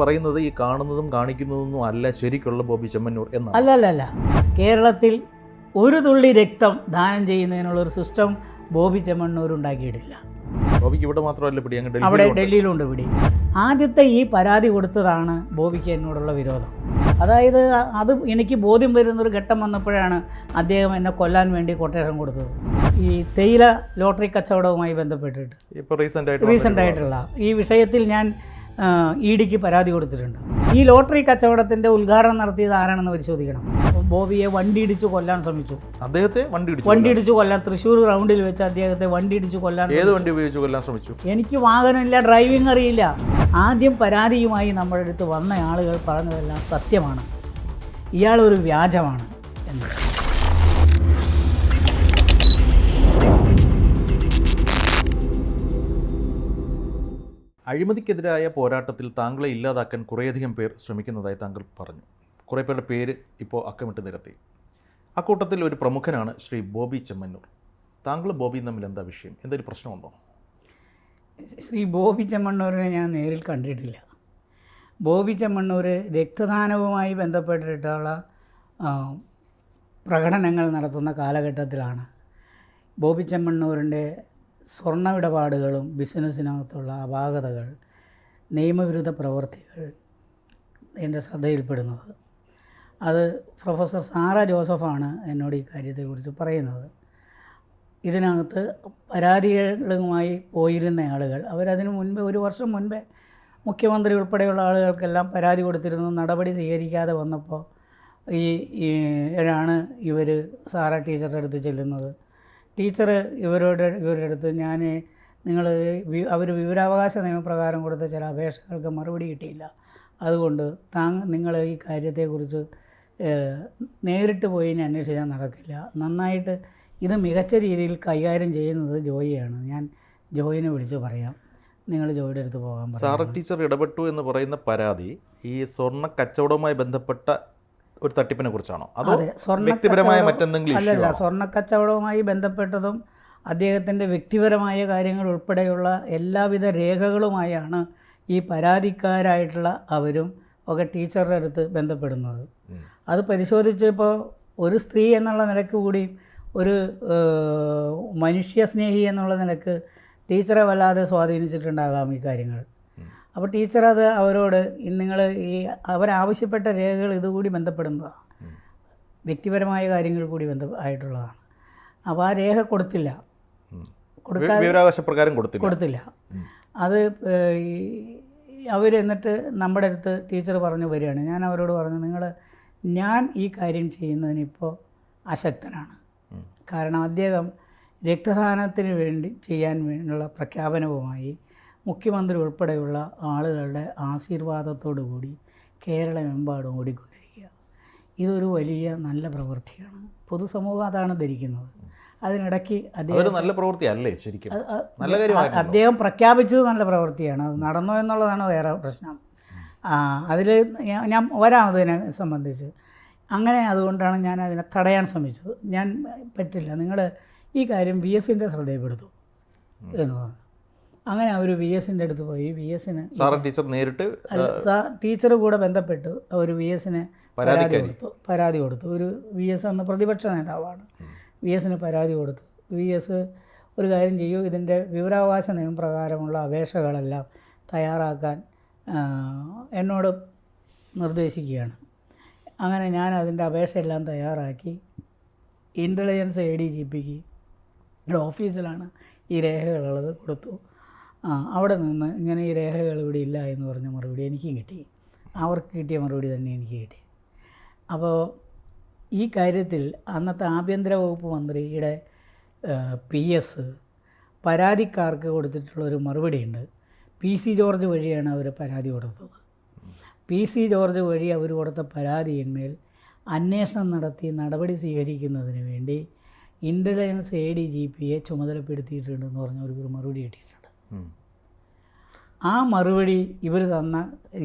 പറയുന്നത് ഈ കാണുന്നതും കാണിക്കുന്നതൊന്നും അല്ല ശരിക്കുള്ള ബോബി ചെമ്മന്നൂർ എന്നാണ്. അല്ല അല്ല അല്ല കേരളത്തിൽ ഒരു തുള്ളി രക്തം ദാനം ചെയ്യുന്നതിനുള്ള ഒരു സിസ്റ്റം ബോബി ചെമ്മണ്ണൂർ ഉണ്ടാക്കിയിട്ടില്ല. ബോബിക്ക് ഇവിടെ മാത്രമല്ല പിടി അങ്ങ് അവിടെ. ഡൽഹിയിലുണ്ട്. പിടി. ആദ്യത്തെ ഈ പരാതി കൊടുത്തതാണ് ബോബിക്ക് എന്നോടുള്ള വിരോധം. അതായത് അത് എനിക്ക് ബോധ്യം വരുന്നൊരു ഘട്ടം വന്നപ്പോഴാണ് അദ്ദേഹം എന്നെ കൊല്ലാൻ വേണ്ടി കൊട്ടേഷൻ കൊടുത്തത്. ഈ തേയില ലോട്ടറി കച്ചവടവുമായി ബന്ധപ്പെട്ടിട്ട്. റീസെന്റ് ആയിട്ടുള്ള. ഈ വിഷയത്തിൽ ഞാൻ ഇ ഡിക്ക് പരാതി കൊടുത്തിട്ടുണ്ട്. ഈ ലോട്ടറി കച്ചവടത്തിന്റെ ഉദ്ഘാടനം നടത്തിയത് ആരാണെന്ന് പരിശോധിക്കണം. ബോബിയെ വണ്ടി ഇടിച്ച് കൊല്ലാൻ ശ്രമിച്ചു. അദ്ദേഹത്തെ വണ്ടി ഇടിച്ചു വണ്ടി ഇടിച്ച് കൊല്ലാൻ തൃശ്ശൂർ ഗ്രൗണ്ടിൽ വെച്ച് അദ്ദേഹത്തെ വണ്ടി ഇടിച്ച് കൊല്ലാൻ ഏത് വണ്ടി ഉപയോഗിച്ച് കൊല്ലാൻ ശ്രമിച്ചു? എനിക്ക് വാഹനമില്ല ഡ്രൈവിംഗ് അറിയില്ല. ആദ്യം പരാതിയുമായി നമ്മുടെ അടുത്ത് വന്ന ആളുകൾ പറഞ്ഞതെല്ലാം സത്യമാണ്. ഇയാൾ ഒരു വ്യാജമാണ് എന്ന്. അഴിമതിക്കെതിരായ പോരാട്ടത്തിൽ താങ്കളെ ഇല്ലാതാക്കാൻ കുറേയധികം പേർ ശ്രമിക്കുന്നതായി താങ്കൾ പറഞ്ഞു. കുറേ പേരുടെ പേര് ഇപ്പോൾ അക്കമിട്ട് നിരത്തി. അക്കൂട്ടത്തിൽ ഒരു പ്രമുഖനാണ് ശ്രീ ബോബി ചെമ്മന്നൂർ. താങ്കൾ ബോബിയും തമ്മിൽ എന്താ വിഷയം? എന്തൊരു പ്രശ്നമുണ്ടോ? ശ്രീ ബോബി ചെമ്മണ്ണൂരിനെ ഞാൻ നേരിൽ കണ്ടിട്ടില്ല. ബോബി ചെമ്മണ്ണൂർ രക്തദാനവുമായി ബന്ധപ്പെട്ടിട്ടുള്ള പ്രകടനങ്ങൾ നടത്തുന്ന കാലഘട്ടത്തിലാണ് ബോബി ചെമ്മണ്ണൂരിന്റെ സ്വർണ ഇടപാടുകളും ബിസിനസ്സിനകത്തുള്ള അപാകതകൾ നിയമവിരുദ്ധ പ്രവർത്തികൾ എന്റെ ശ്രദ്ധയിൽപ്പെടുന്നത്. അത് പ്രൊഫസർ സാറ ജോസഫാണ് എന്നോട് ഈ കാര്യത്തെക്കുറിച്ച് പറയുന്നത്. ഇതിനകത്ത് പരാതികളുമായി പോയിരുന്ന ആളുകൾ അവരതിനു മുൻപ് ഒരു വർഷം മുൻപേ മുഖ്യമന്ത്രി ഉൾപ്പെടെയുള്ള ആളുകൾക്കെല്ലാം പരാതി കൊടുത്തിരുന്നു നടപടി സ്വീകരിക്കാതെ വന്നപ്പോൾ ഈ ആണ് ഇവർ സാറ ടീച്ചറുടെ അടുത്ത് ചെല്ലുന്നത്. ടീച്ചർ ഇവരോട് ഇവരുടെ അടുത്ത് ഞാൻ നിങ്ങൾ അവർ വിവരാവകാശ നിയമപ്രകാരം കൊടുത്ത ചില അപേക്ഷകൾക്ക് മറുപടി കിട്ടിയില്ല. അതുകൊണ്ട് താങ്കൾ നിങ്ങൾ ഈ കാര്യത്തെക്കുറിച്ച് നേരിട്ട് പോയി ഇനി അന്വേഷിച്ചാൽ നടക്കില്ല. നന്നായിട്ട് ഇത് മികച്ച രീതിയിൽ കൈകാര്യം ചെയ്യുന്നത് ജോയിയാണ്. ഞാൻ ജോയിനെ വിളിച്ച് പറയാം. നിങ്ങൾ ജോയിയുടെ അടുത്ത് പോകാൻ സാറ ടീച്ചർ ഇടപെട്ടു എന്ന് പറയുന്ന പരാതി ഈ സ്വർണ കച്ചവടവുമായി ബന്ധപ്പെട്ട ഒരു തട്ടിപ്പിനെ കുറിച്ചാണോ? അതോ വ്യക്തിപരമായ മറ്റെന്തെങ്കിലും അല്ലല്ല സ്വർണ കച്ചവടവുമായി ബന്ധപ്പെട്ടതും അദ്ദേഹത്തിന്റെ വ്യക്തിപരമായ കാര്യങ്ങൾ ഉൾപ്പെടെയുള്ള എല്ലാവിധ രേഖകളുമായാണ് ഈ പരാതിക്കാരായിട്ടുള്ള അവരും ഒക്കെ ടീച്ചറുടെ അടുത്ത് ബന്ധപ്പെടുന്നത്. അത് പരിശോധിച്ചപ്പോൾ ഒരു സ്ത്രീ എന്നുള്ള നിലയ്ക്ക് കൂടി ഒരു മനുഷ്യസ്നേഹി എന്നുള്ള നിലയ്ക്ക് ടീച്ചറെ വല്ലാതെ സ്വാധീനിച്ചിട്ടുണ്ടാകാം ഈ കാര്യങ്ങൾ. അപ്പോൾ ടീച്ചർ അത് അവരോട് നിങ്ങൾ ഈ അവരാവശ്യപ്പെട്ട രേഖകൾ ഇതുകൂടി ബന്ധപ്പെടുന്നതാണ്. വ്യക്തിപരമായ കാര്യങ്ങൾ കൂടി ബന്ധ ആയിട്ടുള്ളതാണ്. അപ്പോൾ ആ രേഖ കൊടുത്തില്ല. വിവരാവകാശ പ്രകാരം കൊടുത്തില്ല. കൊടുത്തില്ല. അത് അവർ എന്നിട്ട് നമ്മുടെ അടുത്ത് ടീച്ചർ പറഞ്ഞു വരികയാണ്. ഞാൻ അവരോട് പറഞ്ഞു നിങ്ങൾ ഞാൻ ഈ കാര്യം ചെയ്യുന്നതിനിപ്പോൾ അശക്തനാണ്. കാരണം അദ്ദേഹം രക്തദാനത്തിന് വേണ്ടി ചെയ്യാൻ വേണ്ടിയുള്ള പ്രഖ്യാപനവുമായി മുഖ്യമന്ത്രി ഉൾപ്പെടെയുള്ള ആളുകളുടെ ആശീർവാദത്തോടു കൂടി കേരളമെമ്പാടും ഓടിക്കൊണ്ടിരിക്കുക. ഇതൊരു വലിയ നല്ല പ്രവൃത്തിയാണ്. പൊതുസമൂഹം അതാണ് ധരിക്കുന്നത്. അതിനിടയ്ക്ക് അദ്ദേഹം നല്ല പ്രവൃത്തി അല്ലേ ശരിക്കും? അദ്ദേഹം പ്രഖ്യാപിച്ചത് നല്ല പ്രവൃത്തിയാണ്. അത് നടന്നോ എന്നുള്ളതാണ് വേറെ പ്രശ്നം. അതിൽ ഞാൻ വരാം അതിനെ സംബന്ധിച്ച്. അങ്ങനെ അതുകൊണ്ടാണ് ഞാൻ അതിനെ തടയാൻ ശ്രമിച്ചത്. ഞാൻ പറ്റില്ല. നിങ്ങൾ ഈ കാര്യം വി എസിന്റെ ശ്രദ്ധയിൽപ്പെടുത്തു എന്ന് പറഞ്ഞു. അങ്ങനെ അവർ വി എസിന്റെ അടുത്ത് പോയി. വി എസിന് സാറ ടീച്ചർ നേരിട്ട് സാർ ടീച്ചർ കൂടെ ബന്ധപ്പെട്ട് ഒരു വി എസിന് പരാതി കൊടുത്തു. പരാതി കൊടുത്തു. ഒരു വി എസ് എന്ന പ്രതിപക്ഷ നേതാവാണ്. വി എസിന് പരാതി കൊടുത്തു. വി എസ് ഒരു കാര്യം ചെയ്യൂ. ഇതിന്റെ വിവരാവകാശ നിയമപ്രകാരമുള്ള അപേക്ഷകളെല്ലാം തയ്യാറാക്കാൻ എന്നോട് നിർദ്ദേശിക്കുകയാണ്. അങ്ങനെ ഞാൻ അതിന്റെ അപേക്ഷയെല്ലാം തയ്യാറാക്കി. ഇന്റലിജൻസ് എ ഡി ജി പിക്ക് ഓഫീസിലാണ് ഈ രേഖകളുള്ളത് കൊടുത്തു. ആ അവിടെ നിന്ന് ഇങ്ങനെ ഈ രേഖകൾ ഇവിടെ ഇല്ല എന്ന് പറഞ്ഞ മറുപടി എനിക്കും കിട്ടി. അവർക്ക് കിട്ടിയ മറുപടി തന്നെ എനിക്ക് കിട്ടി. അപ്പോൾ ഈ കാര്യത്തിൽ അന്നത്തെ ആഭ്യന്തര വകുപ്പ് മന്ത്രിയുടെ പി എസ് പരാതിക്കാർക്ക് കൊടുത്തിട്ടുള്ള ഒരു മറുപടിയുണ്ട്. പി സി ജോർജ് വഴിയാണ് അവർ പരാതി കൊടുത്തത്. പി സി ജോർജ് വഴി അവർ കൊടുത്ത പരാതിയിന്മേൽ അന്വേഷണം നടത്തി നടപടി സ്വീകരിക്കുന്നതിന് വേണ്ടി ഇന്റലിജൻസ് എ ഡി ജി പിയെ ചുമതലപ്പെടുത്തിയിട്ടുണ്ടെന്ന് പറഞ്ഞ ഒരു മറുപടി ഉം. ആ മറുപടി ഇവർ തന്ന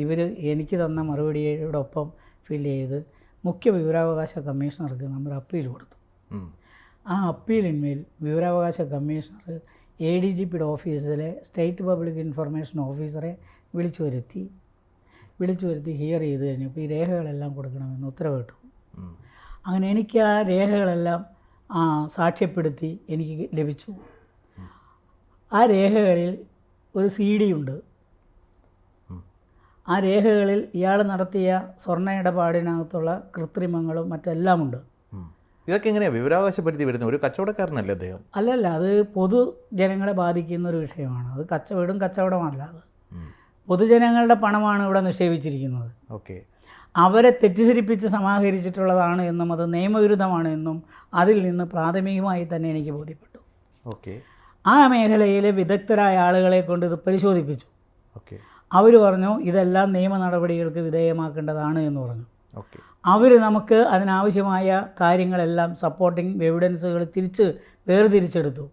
ഇവർ എനിക്ക് തന്ന മറുപടിയോടൊപ്പം ഫില്ല് ചെയ്ത് മുഖ്യ വിവരാവകാശ കമ്മീഷണർക്ക് നമ്മൾ അപ്പീൽ കൊടുത്തു. ആ അപ്പീലിന്മേൽ വിവരാവകാശ കമ്മീഷണർ എ ഡി ജി പിയുടെ ഓഫീസിലെ സ്റ്റേറ്റ് പബ്ലിക് ഇൻഫർമേഷൻ ഓഫീസറെ വിളിച്ചു വരുത്തി വിളിച്ചു വരുത്തി ഹിയർ ചെയ്ത് കഴിഞ്ഞപ്പോൾ ഈ രേഖകളെല്ലാം കൊടുക്കണമെന്ന് ഉത്തരവിട്ടു. അങ്ങനെ എനിക്ക് ആ രേഖകളെല്ലാം സാക്ഷ്യപ്പെടുത്തി എനിക്ക് ലഭിച്ചു ആ രേഖകളിൽ ഒരു സി ഡി ഉണ്ട്. ആ രേഖകളിൽ ഇയാൾ നടത്തിയ സ്വർണ ഇടപാടിനകത്തുള്ള കൃത്രിമങ്ങളും മറ്റെല്ലാം ഉണ്ട് ഇതൊക്കെ എങ്ങനെയാണ് വിവരാവകാശ വരുന്ന ഒരു കച്ചവടക്കാരനല്ലേ അദ്ദേഹം? അല്ലല്ല അത് പൊതുജനങ്ങളെ ബാധിക്കുന്ന ഒരു വിഷയമാണ്. അത് കച്ചവടം കച്ചവടമല്ല അത്. പൊതുജനങ്ങളുടെ പണമാണ് ഇവിടെ നിക്ഷേപിച്ചിരിക്കുന്നത്. ഓക്കെ. അവരെ തെറ്റിദ്ധരിപ്പിച്ച് സമാഹരിച്ചിട്ടുള്ളതാണ് എന്നും അത് നിയമവിരുദ്ധമാണ് എന്നും അതിൽ നിന്ന് പ്രാഥമികമായി തന്നെ എനിക്ക് ബോധ്യപ്പെട്ടു. ഓക്കെ. ആ മേഖലയിലെ വിദഗ്ധരായ ആളുകളെ കൊണ്ട് ഇത് പരിശോധിപ്പിച്ചു. ഓക്കെ. അവർ പറഞ്ഞു ഇതെല്ലാം നിയമ നടപടികൾക്ക് വിധേയമാക്കേണ്ടതാണ് എന്ന് പറഞ്ഞു. ഓക്കെ. അവർ നമുക്ക് അതിനാവശ്യമായ കാര്യങ്ങളെല്ലാം സപ്പോർട്ടിങ് എവിഡൻസുകൾ തിരിച്ച് വേർതിരിച്ചെടുത്തു.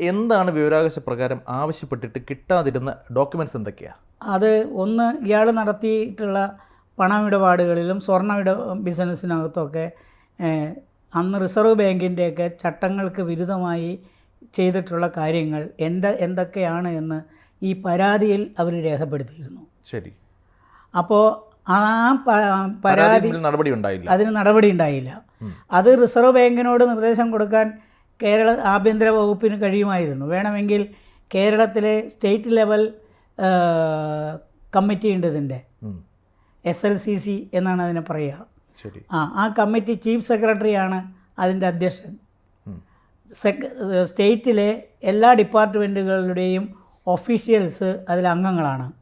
എന്താണ് വിവരാവകാശ പ്രകാരം ആവശ്യപ്പെട്ടിട്ട് കിട്ടാതിരുന്ന ഡോക്യുമെന്റ്സ് എന്തൊക്കെയാണ് അത് ഒന്ന് ഇയാൾ നടത്തിയിട്ടുള്ള പണമിടപാടുകളിലും സ്വർണ ഇട ബിസിനസ്സിനകത്തൊക്കെ അന്ന് റിസർവ് ബാങ്കിന്റെയൊക്കെ ചട്ടങ്ങൾക്ക് വിരുദ്ധമായി ചെയ്തിട്ടുള്ള കാര്യങ്ങൾ എന്താ എന്തൊക്കെയാണ് എന്ന് ഈ പരാതിയിൽ അവർ രേഖപ്പെടുത്തിയിരുന്നു. ശരി. അപ്പോൾ ആ പരാതി നടപടി ഉണ്ടായില്ല. അതിന് നടപടി ഉണ്ടായില്ല. അത് റിസർവ് ബാങ്കിനോട് നിർദ്ദേശം കൊടുക്കാൻ കേരള ആഭ്യന്തര വകുപ്പിന് കഴിയുമായിരുന്നു. വേണമെങ്കിൽ കേരളത്തിലെ സ്റ്റേറ്റ് ലെവൽ കമ്മിറ്റി ഉണ്ട് ഇതിന്റെ. എസ് എൽ സി സി എന്നാണ് അതിനെ പറയുക. ആ ആ കമ്മിറ്റി ചീഫ് സെക്രട്ടറിയാണ് അതിന്റെ അധ്യക്ഷൻ. സ്റ്റേറ്റിലെ എല്ലാ ഡിപ്പാർട്ട്മെന്റുകളുടെയും ഒഫീഷ്യൽസ് അതിൽ അംഗങ്ങളാണ്.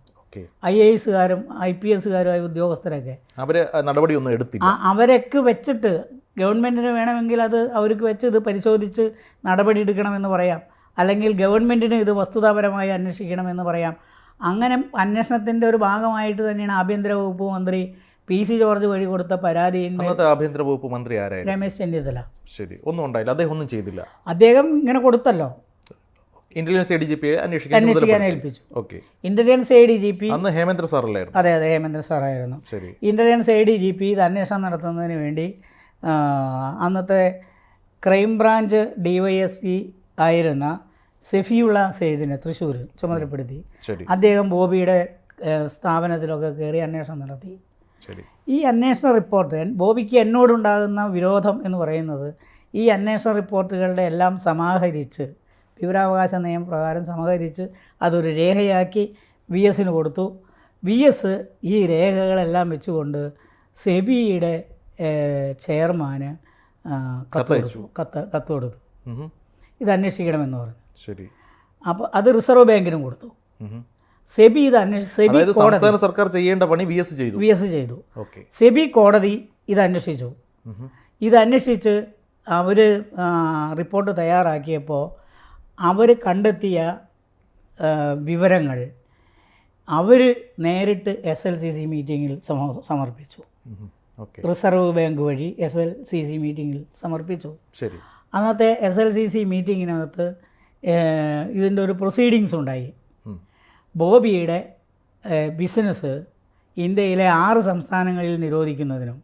ഐ എ എസുകാരും ഐ പി എസുകാരുമായ ഉദ്യോഗസ്ഥരൊക്കെ. അവർ നടപടിയൊന്നും എടുത്തില്ല? അവരൊക്കെ വെച്ചിട്ട് ഗവൺമെന്റിന് വേണമെങ്കിൽ അത് അവർക്ക് വെച്ച് ഇത് പരിശോധിച്ച് നടപടി എടുക്കണമെന്ന് പറയാം. അല്ലെങ്കിൽ ഗവൺമെന്റിന് ഇത് വസ്തുതാപരമായി അന്വേഷിക്കണമെന്ന് പറയാം. അങ്ങനെ അന്വേഷണത്തിന്റെ ഒരു ഭാഗമായിട്ട് തന്നെയാണ് ആഭ്യന്തര വകുപ്പ് മന്ത്രി പി സി ജോർജ് വഴി കൊടുത്ത പരാതിയിൽ അന്നത്തെ ആഭ്യന്തര വകുപ്പ് മന്ത്രി ആരായിരുന്നു? രമേശ് ചെന്നിത്തല. ശരി. ഒന്നും ഉണ്ടായില്ല. അദ്ദേഹം ഒന്നും ചെയ്തില്ല. അദ്ദേഹം ഇങ്ങനെ കൊടുത്തല്ലോ. Intelligence A D G P അന്വേഷിക്കാൻ ഏൽപ്പിച്ചു. Okay intelligence A D G P അന്ന് ഹേമേന്ദ്ര സാറല്ലായിരുന്നു. അതെ അതെ ഹേമേന്ദ്ര സാറായിരുന്നു. ശരി. Intelligence A D G P ഇത് അന്വേഷണം നടത്തുന്നതിന് വേണ്ടി അന്നത്തെ crime branch D Y S P ആയിരുന്ന സെഫിയുള്ള സെയ്ദിനെ തൃശ്ശൂർ ചുമതലപ്പെടുത്തി. അദ്ദേഹം ബോബിയുടെ സ്ഥാപനത്തിലൊക്കെ കയറി അന്വേഷണം നടത്തി. ഈ അന്വേഷണ റിപ്പോർട്ട് ബോബിക്ക് എന്നോടുണ്ടാകുന്ന വിരോധം എന്ന് പറയുന്നത് ഈ അന്വേഷണ റിപ്പോർട്ടുകളുടെ എല്ലാം സമാഹരിച്ച് വിവരാവകാശ നിയമപ്രകാരം സമാഹരിച്ച് അതൊരു രേഖയാക്കി വി എസിന് കൊടുത്തു. വി എസ് ഈ രേഖകളെല്ലാം വെച്ചുകൊണ്ട് സെബിയുടെ ചെയർമാന് കത്ത് കത്ത് കത്ത് കൊടുത്തു. ഇത് അന്വേഷിക്കണമെന്ന് പറഞ്ഞു. ശരി. അപ്പോൾ അത് റിസർവ് ബാങ്കിനും കൊടുത്തു. സെബി ഇത് അന്വേഷിച്ചു സെബി സംസ്ഥാന സർക്കാർ ചെയ്യേണ്ട പണി വി എസ് ചെയ്തു. വി എസ് ചെയ്തു. സെബി കോടതി ഇത് അന്വേഷിച്ചു. ഇത് അന്വേഷിച്ച് അവർ റിപ്പോർട്ട് തയ്യാറാക്കിയപ്പോൾ അവർ കണ്ടെത്തിയ വിവരങ്ങൾ അവർ നേരിട്ട് എസ് എൽ സി സി മീറ്റിങ്ങിൽ സമ- സമർപ്പിച്ചു. റിസർവ് ബാങ്ക് വഴി എസ് എൽ സി സി മീറ്റിങ്ങിൽ സമർപ്പിച്ചു. ശരി. അന്നത്തെ എസ് എൽ സി സി മീറ്റിങ്ങിനകത്ത് ഇതിന്റെ ഒരു പ്രൊസീഡിങ്സ് ഉണ്ടായി. ബോബിയുടെ ബിസിനസ് ഇന്ത്യയിലെ ആറ് സംസ്ഥാനങ്ങളിൽ നിരോധിക്കുന്നതിനും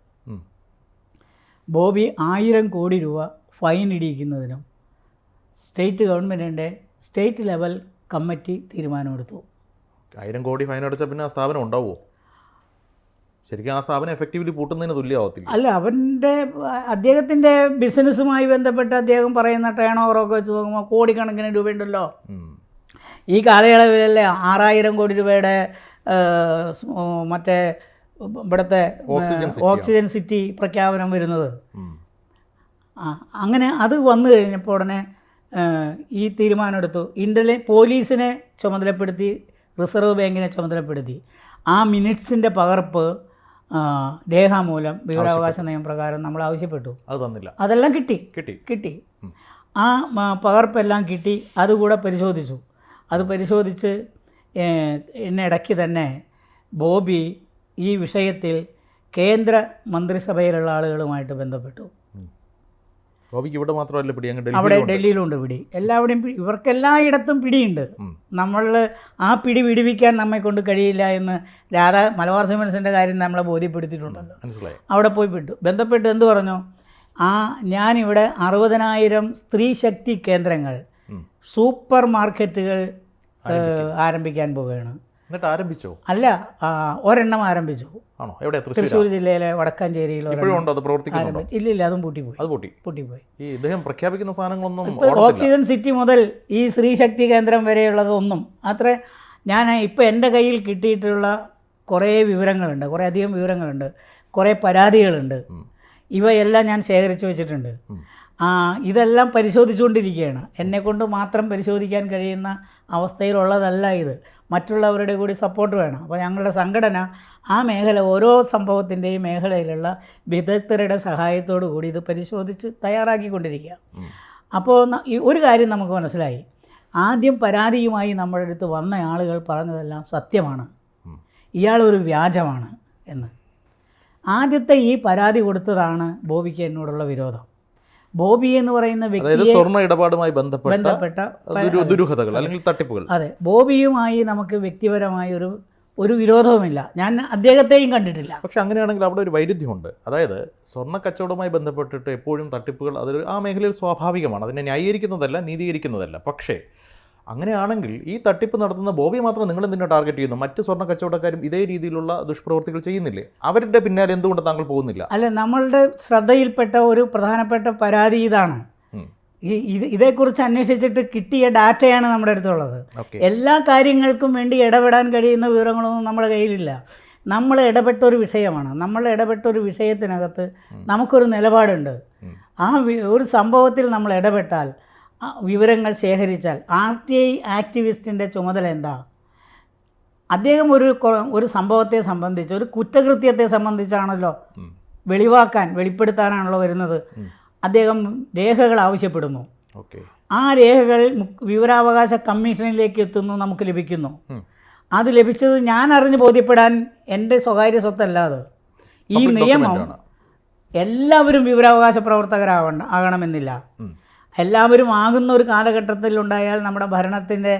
ബോബി ആയിരം കോടി രൂപ ഫൈൻ ഇടിയിക്കുന്നതിനും സ്റ്റേറ്റ് ഗവൺമെന്റിന്റെ സ്റ്റേറ്റ് ലെവൽ കമ്മിറ്റി തീരുമാനമെടുത്തു. ആയിരം കോടി ഫൈൻ അടച്ചാൽ പിന്നെ ആ സ്ഥാപനം ഉണ്ടാവുമോ ശരിക്കും ആ സ്ഥാപനം എഫക്റ്റീവ്ലി പൂട്ടുന്നതിന് തുല്യമാവത്തില്ല. അല്ല അവന്റെ അദ്ദേഹത്തിന്റെ ബിസിനസ്സുമായി ബന്ധപ്പെട്ട് അദ്ദേഹം പറയുന്ന ടേൺ ഓവറൊക്കെ വെച്ച് നോക്കുമ്പോൾ കോടിക്കണക്കിന് രൂപയുണ്ടല്ലോ. ഈ കാലയളവിലല്ലേ ആറായിരം കോടി രൂപയുടെ മറ്റേ ഇവിടുത്തെ ഓക്സിജൻ സിറ്റി പ്രഖ്യാപനം വരുന്നത്. ആ അങ്ങനെ അത് വന്നു കഴിഞ്ഞപ്പോൾ ഉടനെ ഈ തീരുമാനമെടുത്തു. ഇന്റലി പോലീസിനെ ചുമതലപ്പെടുത്തി റിസർവ് ബാങ്കിനെ ചുമതലപ്പെടുത്തി. ആ മിനിറ്റ്സിന്റെ പകർപ്പ് രേഖാമൂലം വിവരാവകാശ നിയമപ്രകാരം നമ്മൾ ആവശ്യപ്പെട്ടു. അത് തന്നില്ല. അതെല്ലാം കിട്ടി. കിട്ടി. കിട്ടി. ആ പകർപ്പെല്ലാം കിട്ടി. അതുകൂടെ പരിശോധിച്ചു. അത് പരിശോധിച്ച് ഇടയ്ക്ക് തന്നെ ബോബി ഈ വിഷയത്തിൽ കേന്ദ്ര മന്ത്രിസഭയിലുള്ള ആളുകളുമായിട്ട് ബന്ധപ്പെട്ടു. ബോബിക്ക് ഇവിടെ മാത്രമല്ല പിടി അങ്ങ് അവിടെ ഡൽഹിയിലും ഡൽഹിയിലുണ്ട് പിടി. എല്ലാവിടെയും ഇവർക്കെല്ലായിടത്തും പിടിയുണ്ട്. നമ്മൾ ആ പിടി വിടുവിക്കാൻ നമ്മെ കൊണ്ട് കഴിയില്ല എന്ന് രാധാ മലബാർ സിമൻസിന്റെ കാര്യം നമ്മളെ ബോധ്യപ്പെടുത്തിയിട്ടുണ്ടല്ലോ. മനസ്സിലായി. അവിടെ പോയി പെട്ടു. ബന്ധപ്പെട്ട് എന്ത് പറഞ്ഞു? ആ ഞാനിവിടെ അറുപതിനായിരം സ്ത്രീ ശക്തി കേന്ദ്രങ്ങൾ. സൂപ്പർ മാർക്കറ്റുകൾ ആരംഭിക്കാൻ പോവുകയാണ്. എന്നിട്ട് ആരംഭിച്ചോ? അല്ല ഒരെണ്ണം ആരംഭിച്ചു. ആണോ? എവിടെ തൃശ്ശൂർ ജില്ലയിലെ വടക്കാഞ്ചേരിയിൽ ഇല്ല ഇല്ല അതും പൂട്ടിപ്പോയി. അത് പൂട്ടി. പൂട്ടിപ്പോയി. ഈ ഇദ്ദേഹം പ്രഖ്യാപിക്കുന്ന സാധനങ്ങളൊന്നും ഓക്സിജൻ സിറ്റി മുതൽ ഈ സ്ത്രീ ശക്തി കേന്ദ്രം വരെയുള്ളതൊന്നും അത്ര ഞാൻ ഇപ്പോൾ എന്റെ കയ്യിൽ കിട്ടിയിട്ടുള്ള കുറേ വിവരങ്ങളുണ്ട്. കുറേ അധികം വിവരങ്ങളുണ്ട്. കുറേ പരാതികളുണ്ട്. ഇവയെല്ലാം ഞാൻ ശേഖരിച്ചു വെച്ചിട്ടുണ്ട്. ഇതെല്ലാം പരിശോധിച്ചുകൊണ്ടിരിക്കുകയാണ്. എന്നെക്കൊണ്ട് മാത്രം പരിശോധിക്കാൻ കഴിയുന്ന അവസ്ഥയിലുള്ളതല്ല ഇത്. മറ്റുള്ളവരുടെ കൂടി സപ്പോർട്ട് വേണം. അപ്പോൾ ഞങ്ങളുടെ സംഘടന ആ മേഖല ഓരോ സംഭവത്തിന്റെയും മേഖലയിലുള്ള വിദഗ്ധരുടെ സഹായത്തോടു കൂടി ഇത് പരിശോധിച്ച് തയ്യാറാക്കിക്കൊണ്ടിരിക്കുക. അപ്പോൾ ഒരു കാര്യം നമുക്ക് മനസ്സിലായി. ആദ്യം പരാതിയുമായി നമ്മുടെ അടുത്ത് വന്ന ആളുകൾ പറഞ്ഞതെല്ലാം സത്യമാണ്. ഇയാളൊരു വ്യാജമാണ് എന്ന്. ആദ്യത്തെ ഈ പരാതി കൊടുത്തതാണ് ബോബിക്ക് എന്നോടുള്ള വിരോധം. ബോബി എന്ന് പറയുന്ന വ്യക്തി സ്വർണ ഇടപാടുമായി ബന്ധപ്പെട്ട ബന്ധപ്പെട്ട ദുരു- ദുരൂഹതകൾ അല്ലെങ്കിൽ തട്ടിപ്പുകൾ. അതെ. ബോബിയുമായി നമുക്ക് വ്യക്തിപരമായ ഒരു ഒരു വിരോധവുമില്ല. ഞാൻ അദ്ദേഹത്തെയും കണ്ടിട്ടില്ല. പക്ഷെ അങ്ങനെയാണെങ്കിൽ അവിടെ ഒരു വൈരുദ്ധ്യമുണ്ട്. അതായത് സ്വർണ കച്ചവടവുമായി ബന്ധപ്പെട്ടിട്ട് എപ്പോഴും തട്ടിപ്പുകൾ അതൊരു ആ മേഖലയിൽ സ്വാഭാവികമാണ്. അതിനെ ന്യായീകരിക്കുന്നതല്ല നീതീകരിക്കുന്നതല്ല. പക്ഷേ അങ്ങനെയാണെങ്കിൽ ഈ തട്ടിപ്പ് നടത്തുന്ന ബോബി മാത്രം നിങ്ങൾ എന്തിനാ ടാർഗറ്റ് ചെയ്യുന്നു? മറ്റ് സ്വർണ കച്ചവടക്കാരും ഇതേ രീതിയിലുള്ള ദുഷ്പ്രവർത്തികൾ ചെയ്യുന്നില്ലേ? അവരുടെ പിന്നാലെ എന്തുകൊണ്ട് താങ്കൾ പോകുന്നില്ല? അല്ല നമ്മളുടെ ശ്രദ്ധയിൽപ്പെട്ട ഒരു പ്രധാനപ്പെട്ട പരാതി ഇതാണ്. ഈ ഇത് ഇതേക്കുറിച്ച് അന്വേഷിച്ചിട്ട് കിട്ടിയ ഡാറ്റയാണ് നമ്മുടെ അടുത്തുള്ളത്. എല്ലാ കാര്യങ്ങൾക്കും വേണ്ടി ഇടപെടാൻ കഴിയുന്ന വിവരങ്ങളൊന്നും നമ്മുടെ കയ്യിലില്ല. നമ്മൾ ഇടപെട്ട ഒരു വിഷയമാണ്. നമ്മൾ ഇടപെട്ട ഒരു വിഷയത്തിനകത്ത് നമുക്കൊരു നിലപാടുണ്ട്. ആ ഒരു സംഭവത്തിൽ നമ്മൾ ഇടപെട്ടാൽ വിവരങ്ങൾ ശേഖരിച്ചാൽ ആർ ടി ഐ ആക്ടിവിസ്റ്റിന്റെ ചുമതല എന്താ? അദ്ദേഹം ഒരു ഒരു സംഭവത്തെ സംബന്ധിച്ച് ഒരു കുറ്റകൃത്യത്തെ സംബന്ധിച്ചാണല്ലോ വെളിവാക്കാൻ വെളിപ്പെടുത്താനാണല്ലോ വരുന്നത്. അദ്ദേഹം രേഖകൾ ആവശ്യപ്പെടുന്നു. ആ രേഖകൾ വിവരാവകാശ കമ്മീഷനിലേക്ക് എത്തുന്നു നമുക്ക് ലഭിക്കുന്നു. അത് ലഭിച്ചത് ഞാൻ അറിഞ്ഞ് ബോധ്യപ്പെടാൻ എന്റെ സ്വകാര്യ സ്വത്തല്ല അത്. ഈ നിയമം എല്ലാവരും വിവരാവകാശ പ്രവർത്തകരാവണം ആകണമെന്നില്ല. എല്ലാവരും ആകുന്ന ഒരു കാലഘട്ടത്തിൽ ഉണ്ടായാൽ നമ്മുടെ ഭരണത്തിന്റെ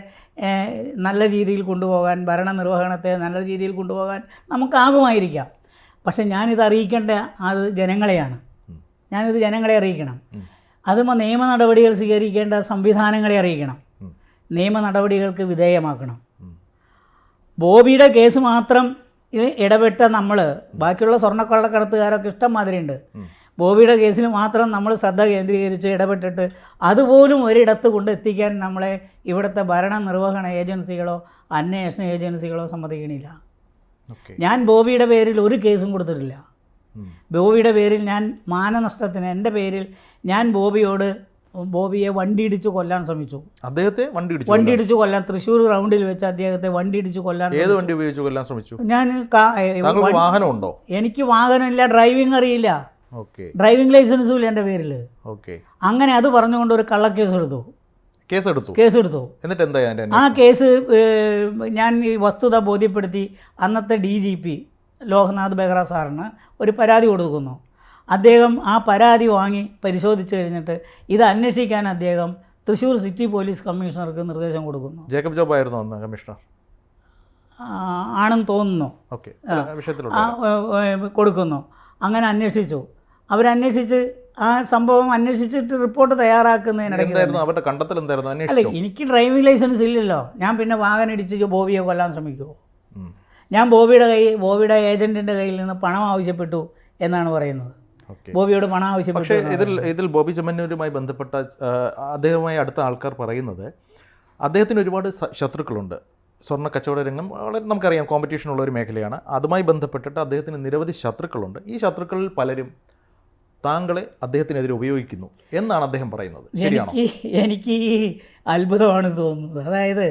നല്ല രീതിയിൽ കൊണ്ടുപോകാൻ ഭരണ നിർവഹണത്തെ നല്ല രീതിയിൽ കൊണ്ടുപോകാൻ നമുക്കാകുമായിരിക്കാം. പക്ഷെ ഞാനിത് അറിയിക്കേണ്ട അത് ജനങ്ങളെയാണ്. ഞാനിത് ജനങ്ങളെ അറിയിക്കണം. അതുമ അതുമ്പോൾ നിയമ നടപടികൾ സ്വീകരിക്കേണ്ട സംവിധാനങ്ങളെ അറിയിക്കണം. നിയമ നടപടികൾക്ക് വിധേയമാക്കണം. ബോബിയുടെ കേസ് മാത്രം ഇടപെട്ട നമ്മൾ ബാക്കിയുള്ള സ്വർണക്കൊള്ളക്കടത്തുകാരൊക്കെ ഇഷ്ടം മാതിരിയുണ്ട്. ബോബിയുടെ കേസിൽ മാത്രം നമ്മൾ ശ്രദ്ധ കേന്ദ്രീകരിച്ച് ഇടപെട്ടിട്ട് അതുപോലും ഒരിടത്ത് കൊണ്ട് എത്തിക്കാൻ നമ്മളെ ഇവിടുത്തെ ഭരണ നിർവഹണ ഏജൻസികളോ അന്വേഷണ ഏജൻസികളോ സമ്മതിക്കണില്ല. ഞാൻ ബോബിയുടെ പേരിൽ ഒരു കേസും കൊടുത്തിട്ടില്ല. ബോബിയുടെ പേരിൽ ഞാൻ മാനനഷ്ടത്തിന് എന്റെ പേരിൽ ഞാൻ ബോബിയോട് ബോബിയെ വണ്ടി ഇടിച്ച് കൊല്ലാൻ ശ്രമിച്ചു. അദ്ദേഹത്തെ വണ്ടി ഇടിച്ചു വണ്ടി ഇടിച്ച് കൊല്ലാൻ തൃശ്ശൂർ ഗ്രൗണ്ടിൽ വെച്ച് അദ്ദേഹത്തെ വണ്ടി ഇടിച്ച് കൊല്ലാൻ ഏത് വണ്ടി ഉപയോഗിച്ച് കൊല്ലാൻ ശ്രമിച്ചു? ഞാൻ കാ- ഏ, താങ്കൾക്ക് വണ്ടി- വാഹനം ഉണ്ടോ എനിക്ക് വാഹനമില്ല ഡ്രൈവിംഗ് അറിയില്ല. ഡ്രൈവിംഗ് ലൈസൻസും ഇല്ല എന്റെ പേരിൽ ഓക്കെ. അങ്ങനെ അത് പറഞ്ഞുകൊണ്ട് ഒരു കള്ളക്കേസ് എടുത്തു കേസ് എടുത്തു കേസ് എടുത്തു എന്നിട്ട് എന്താ ആ കേസ് ഞാൻ ഈ വസ്തുത ബോധ്യപ്പെടുത്തി അന്നത്തെ D G P Loknath Behera സാറിന് ഒരു പരാതി കൊടുക്കുന്നു. അദ്ദേഹം ആ പരാതി വാങ്ങി പരിശോധിച്ച് കഴിഞ്ഞിട്ട് ഇത് അന്വേഷിക്കാൻ അദ്ദേഹം തൃശ്ശൂർ സിറ്റി പോലീസ് കമ്മീഷണർക്ക് നിർദ്ദേശം കൊടുക്കുന്നു. ജേക്കബ് ജോബ് ആയിരുന്നു അന്ന് കമ്മീഷണർ? ആണെന്ന് തോന്നുന്നു. കൊടുക്കുന്നു. അങ്ങനെ അന്വേഷിച്ചു. അവരന്വേഷിച്ച് ആ സംഭവം അന്വേഷിച്ചിട്ട് റിപ്പോർട്ട് തയ്യാറാക്കുന്നതിനിടയ്ക്ക് അവരുടെ കണ്ടെത്തൽ എന്തായിരുന്നു? അല്ല എനിക്ക് ഡ്രൈവിംഗ് ലൈസൻസ് ഇല്ലല്ലോ. ഞാൻ പിന്നെ വാഹനം ഇടിച്ച് ബോബിയെ കൊല്ലാൻ ശ്രമിക്കുമോ ഞാൻ ബോബിയുടെ കൈ ബോബിയുടെ ഏജന്റിന്റെ കയ്യിൽ നിന്ന് പണം ആവശ്യപ്പെട്ടു എന്നാണ് പറയുന്നത്. ബോബിയോട് പണം ആവശ്യപ്പെട്ടു പക്ഷേ ഇതിൽ ഇതിൽ ബോബി ചെമ്മന്നൂരുമായി ബന്ധപ്പെട്ട അദ്ദേഹവുമായി അടുത്ത ആൾക്കാർ പറയുന്നത് അദ്ദേഹത്തിന് ഒരുപാട് ശത്രുക്കളുണ്ട്. സ്വർണ കച്ചവട രംഗം വളരെ നമുക്കറിയാം കോമ്പറ്റീഷൻ ഉള്ള ഒരു മേഖലയാണ്. അതുമായി ബന്ധപ്പെട്ടിട്ട് അദ്ദേഹത്തിന് നിരവധി ശത്രുക്കളുണ്ട്. ഈ ശത്രുക്കളിൽ പലരും താങ്കളെ അദ്ദേഹത്തിനെതിരെ ഉപയോഗിക്കുന്നു എന്നാണ് അദ്ദേഹം പറയുന്നത്. എനിക്ക് എനിക്ക് ഈ അത്ഭുതമാണ് തോന്നുന്നത്. അതായത്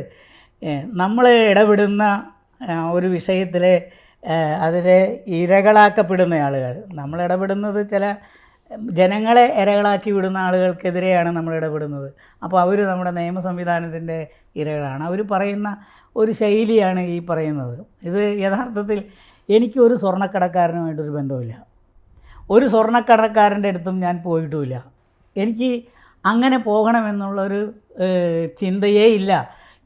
നമ്മൾ ഇടപെടുന്ന ഒരു വിഷയത്തിലെ അതിലെ ഇരകളാക്കപ്പെടുന്ന ആളുകൾ നമ്മൾ ഇടപെടുന്നത് ചില ജനങ്ങളെ ഇരകളാക്കി വിടുന്ന ആളുകൾക്കെതിരെയാണ് നമ്മൾ ഇടപെടുന്നത്. അപ്പോൾ അവർ നമ്മുടെ നിയമ സംവിധാനത്തിന്റെ ഇരകളാണ്. അവർ പറയുന്ന ഒരു ശൈലിയാണ് ഈ പറയുന്നത്. ഇത് യഥാർത്ഥത്തിൽ എനിക്കൊരു സ്വർണക്കടക്കാരനുമായിട്ടൊരു ബന്ധമില്ല ഒരു സ്വർണക്കടക്കാരന്റെ അടുത്തും ഞാൻ പോയിട്ടുമില്ല എനിക്ക് അങ്ങനെ പോകണമെന്നുള്ളൊരു ചിന്തയേ ഇല്ല.